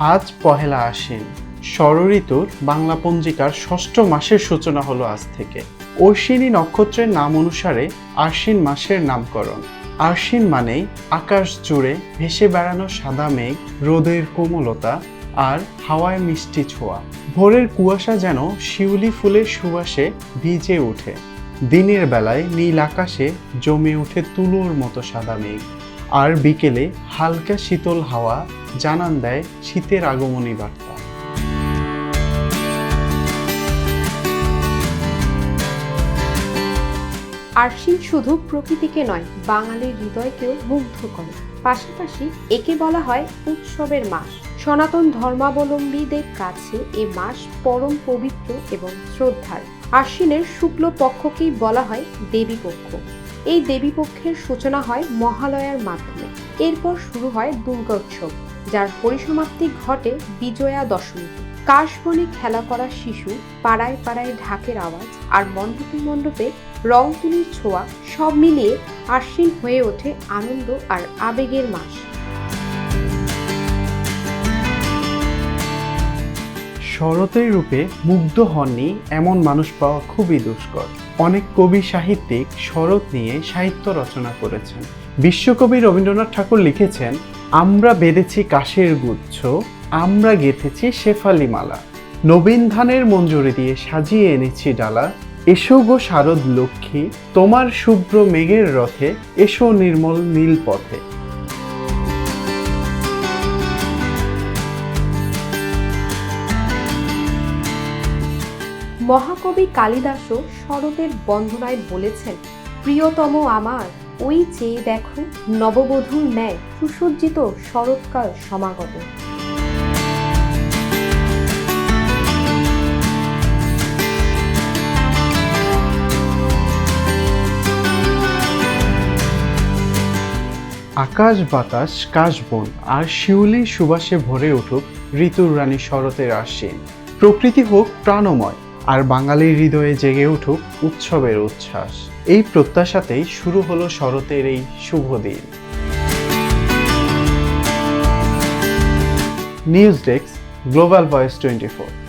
আজ পহেলা আশ্বিন। ষড়ঋতুর বাংলা পঞ্জিকার ষষ্ঠ মাসের সূচনা হলো আজ থেকে। অশ্বিনী নক্ষত্রের নাম অনুসারে আশ্বিন মাসের নামকরণ। আশ্বিন মানেই আকাশ জুড়ে ভেসে বেড়ানো সাদা মেঘ, রোদের কোমলতা আর হাওয়ায় মিষ্টি ছোঁয়া। ভোরের কুয়াশা যেন শিউলি ফুলের সুবাসে ভিজে ওঠে। দিনের বেলায় নীল আকাশে জমে ওঠে তুলোর মতো সাদা মেঘ। আর বিকেলে হালকা শীতল হাওয়া জানান দেয় শীতের আগমনী বার্তা। আশ্বিন শুধু প্রকৃতিকে নয়, বাঙালির হৃদয়কেও মুগ্ধ করে। পাশাপাশি একে বলা হয় উৎসবের মাস। সনাতন ধর্মাবলম্বীদের কাছে এ মাস পরম পবিত্র এবং শ্রদ্ধার। আশ্বিনের শুক্ল পক্ষকেই বলা হয় দেবীপক্ষ এই দেবীপক্ষের সূচনা হয় মহালয়ার মাধ্যমে। এরপর শুরু হয় দুর্গা উৎসব। যার পরিসমাপ্তি ঘটে বিজয়া দশমী। কাশবনে খেলা করা শিশু পাড়ায় পাড়ায় ঢাকের আওয়াজ আর মণ্ডপে মণ্ডপে রং তুলির ছোঁয়া সব মিলিয়ে আশ্বিন হয়ে ওঠে আনন্দ আর আবেগের মাস। শরতের রূপে মুগ্ধ হননি এমন মানুষ পাওয়া খুবই দুষ্কর। অনেক কবি সাহিত্যিক শরৎ নিয়ে সাহিত্য রচনা করেছেন। বিশ্বকবি রবীন্দ্রনাথ ঠাকুর লিখেছেন আমরা বেঁধেছি কাশের গুচ্ছ, আমরা গেঁথেছি শেফালি মালা নবীন ধানের মঞ্জুরি দিয়ে সাজিয়ে এনেছি ডালা। এসো গো শারদ লক্ষ্মী, তোমার শুভ্র মেঘের রথে এসো নির্মল নীল পথে মহাকবি কালিদাসও শরতের বন্দনায় বলেছেন, প্রিয়তম আমার ওই চেয়ে দেখো নববধূর ন্যায় সুসজ্জিত শরৎকাল সমাগত। আকাশ বাতাস কাশবন আর শিউলির সুবাসে ভরে উঠুক ঋতুর রানী শরতের আশ্বিন। প্রকৃতি হোক প্রাণময়। আর বাঙালির হৃদয়ে জেগে উঠুক উৎসবের উচ্ছ্বাস। এই প্রত্যাশাতেই শুরু হলো শরতের এই শুভ দিন। News desk, global voice twenty four.